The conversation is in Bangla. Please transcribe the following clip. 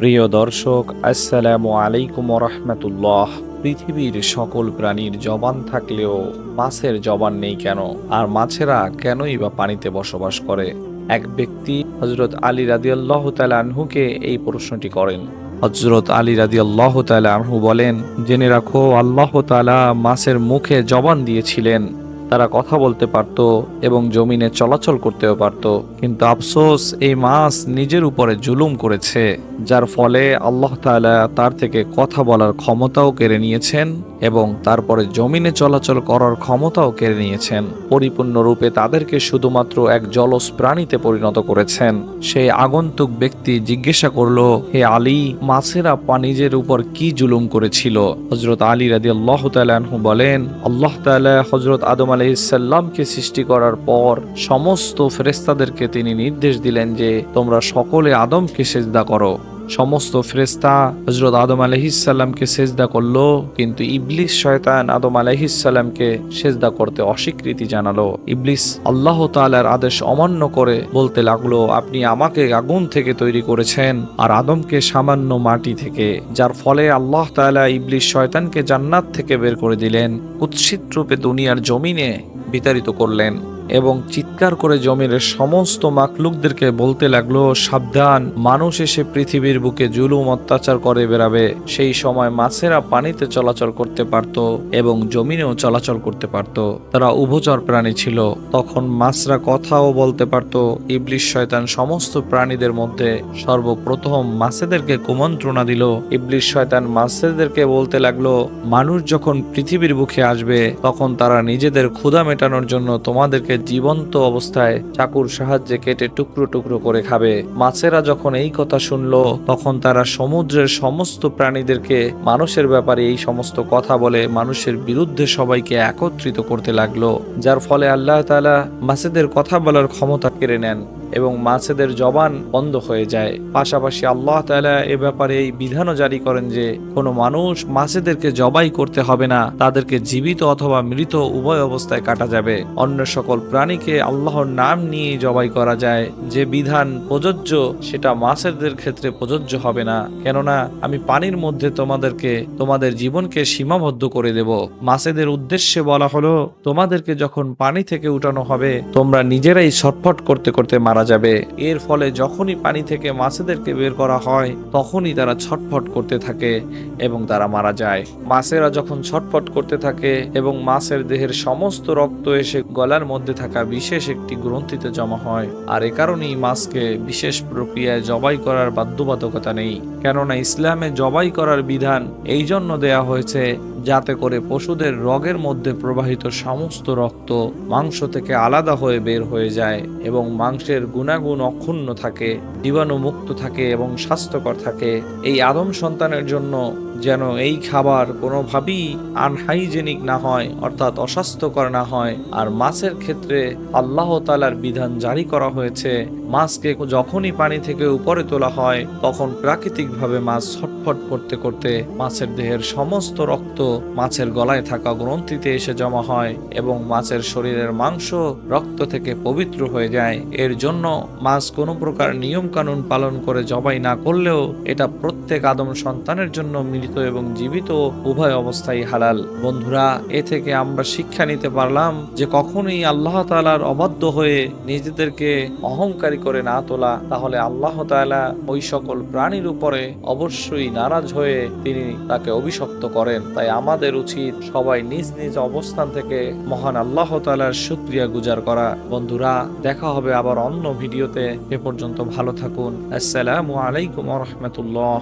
প্রিয় দর্শক, আসসালামু আলাইকুম রহমতুল্লাহ। পৃথিবীর সকল প্রাণীর জবান থাকলেও মাছের জবান নেই কেন? আর মাছেরা কেনই বা পানিতে বসবাস করে? এক ব্যক্তি হজরত আলী রাদিয়াল্লাহ তাআলা আনহুকে এই প্রশ্নটি করেন। হজরত আলী রাদিয়াল্লাহ তাআলা আনহু বলেন, জেনে রাখো, আল্লাহ তালা মাছের মুখে জবান দিয়েছিলেন। তারা কথা বলতে পারত এবং জমিনে চলাচল করতেও পারত। কিন্তু আফসোস, এই মাস নিজের উপরে জুলুম করেছে, যার ফলে আল্লাহ তালা তার থেকে কথা বলার ক্ষমতাও কেড়ে নিয়েছেন। এবং তারপরে জমিনে চলাচল করার ক্ষমতাও কেড়ে নিয়েছেন। পরিপূর্ণরূপে তাদেরকে শুধুমাত্র এক জলজ প্রাণীতে পরিণত করেছেন। সেই আগন্তুক ব্যক্তি জিজ্ঞাসা করল, হে আলী, মাছেরা পানিজের উপর কি জুলুম করেছিল? হজরত আলী রাদি আল্লাহ তালু বলেন, আল্লাহ তাআলা হজরত আদম আলাইসাল্লামকে সৃষ্টি করার পর সমস্ত ফেরেস্তাদেরকে তিনি নির্দেশ দিলেন যে, তোমরা সকলে আদমকে সেজদা করো। সমস্ত ফেরেস্তা হজরত আদম আলহিসাল্লামকে সেজদা করল, কিন্তু ইবলিস শয়তান আদম আলহিসাল্লামকে সেজদা করতে অস্বীকৃতি জানালো। ইবলিস আল্লাহ তাআলার আদেশ অমান্য করে বলতে লাগল, আপনি আমাকে আগুন থেকে তৈরি করেছেন আর আদমকে সামান্য মাটি থেকে, যার ফলে আল্লাহ তাআলা ইবলিস শয়তানকে জান্নাত থেকে বের করে দিলেন। কুৎসিত রূপে দুনিয়ার জমিনে বিতাড়িত করলেন। এবং চিৎকার করে জমির সমস্ত মাকলুকদেরকে বলতে লাগল, সাবধান, মানুষ এসে পৃথিবীর বুকে জুলুম অত্যাচার করে বেড়াবে। সেই সময় মাছেরা পানিতে চলাচল করতে পারত এবং জমিনেও চলাচল করতে পারত। তারা উভচর প্রাণী ছিল। তখন মাছরা কথাও বলতে পারত ইবলিশ শয়তান সমস্ত প্রাণীদের মধ্যে সর্বপ্রথম মাছেদেরকে কুমন্ত্রণা দিল। ইবলিশ শয়তান মাছেদেরকে বলতে লাগল, মানুষ যখন পৃথিবীর বুকে আসবে, তখন তারা নিজেদের ক্ষুধা মেটানোর জন্য তোমাদেরকে জীবন্ত অবস্থায় চাকুর সাহায্যে কেটে টুকরো টুকরো করে খাবে। মাছেরা যখন এই কথা শুনল, তখন তারা সমুদ্রের সমস্ত প্রাণীদেরকে মানুষের ব্যাপারে এই সমস্ত কথা বলে মানুষের বিরুদ্ধে সবাইকে একত্রিত করতে লাগল, যার ফলে আল্লাহ তালা মাছেদের কথা বলার ক্ষমতা কেড়ে নেন। এবং মাছেদের জবান বন্ধ হয়ে যায়। পাশাপাশি আল্লাহ তাআলা এ ব্যাপারে এই বিধানও জারি করেন যে, কোনো মানুষ মাছেদেরকে জবাই করতে হবে না, তাদেরকে জীবিত অথবা মৃত উভয় অবস্থায় কাটা যাবে। অন্য সকল প্রাণীকে আল্লাহর নাম নিয়ে জবাই করা যায়। যে বিধান প্রযোজ্য, সেটা মাছেদের ক্ষেত্রে প্রযোজ্য হবে না। কেননা, আমি পানির মধ্যে তোমাদেরকে, তোমাদের জীবনকে সীমাবদ্ধ করে দেব। মাছেদের উদ্দেশ্যে বলা হলো, তোমাদেরকে যখন পানি থেকে উঠানো হবে, তোমরা নিজেরাই ছটফট করতে করতে মারা যাবে। এর ফলে যখনই পানি থেকে মাছেদেরকে বের করা হয়, তখনই তারা ছটফট করতে থাকে এবং তারা মারা যায়। মাছেরা যখন ছটফট করতে থাকে এবং মাছের দেহের সমস্ত রক্ত এসে গলার মধ্যে থাকা বিশেষ একটি গ্রন্থিতে জমা হয়, আর এ কারণেই মাছকে বিশেষ প্রক্রিয়ায় জবাই করার বাধ্যবাধকতা নেই। কেননা ইসলামে জবাই করার বিধান এই জন্য দেয়া হয়েছে যাতে করে পশুদের রগের মধ্যে প্রবাহিত সমস্ত রক্ত মাংস থেকে আলাদা হয়ে বের হয়ে যায় এবং মাংসের গুণাগুণ অক্ষুণ্ণ থাকে, জীবাণুমুক্ত থাকে এবং স্বাস্থ্যকর থাকে। এই আদম সন্তানের জন্য যেন এই খাবার কোনোভাবেই আনহাইজেনিক না হয়, অর্থাৎ অস্বাস্থ্যকর না হয়। আর মাছের ক্ষেত্রে আল্লাহ তালার বিধান জারি করা হয়েছে, মাছকে যখনই পানি থেকে উপরে তোলা হয়, তখন প্রাকৃতিকভাবে মাছ ছটফট করতে করতে মাছের দেহের সমস্ত রক্ত মাছের গলায় থাকা গ্রন্থিতে এসে জমা হয় এবং মাছের শরীরের মাংস রক্ত থেকে পবিত্র হয়ে যায়। এর জন্য মাছ কোনো প্রকার নিয়মকানুন পালন করে জবাই না করলেও এটা প্রত্যেক আদম সন্তানের জন্য মৃত এবং জীবিত উভয় অবস্থায় হালাল। বন্ধুরা, এ থেকে আমরা শিক্ষা নিতে পারলাম যে কখনোই আল্লাহ তালার অবাধ্য হয়ে নিজেদেরকে অহংকারী করে না তোলা, তাহলে আল্লাহ তাআলা ওই সকল প্রাণীর উপরে অবশ্যই নারাজ হয়ে তিনি তাকে অভিশপ্ত করেন। তাই আমাদের উচিত সবাই নিজ নিজ অবস্থান থেকে মহান আল্লাহ তাআলার শুক্রিয়া গুজার করা। বন্ধুরা, দেখা হবে আবার অন্য ভিডিওতে। এ পর্যন্ত ভালো থাকুন। আসসালামু আলাইকুম রহমতুল্লাহ।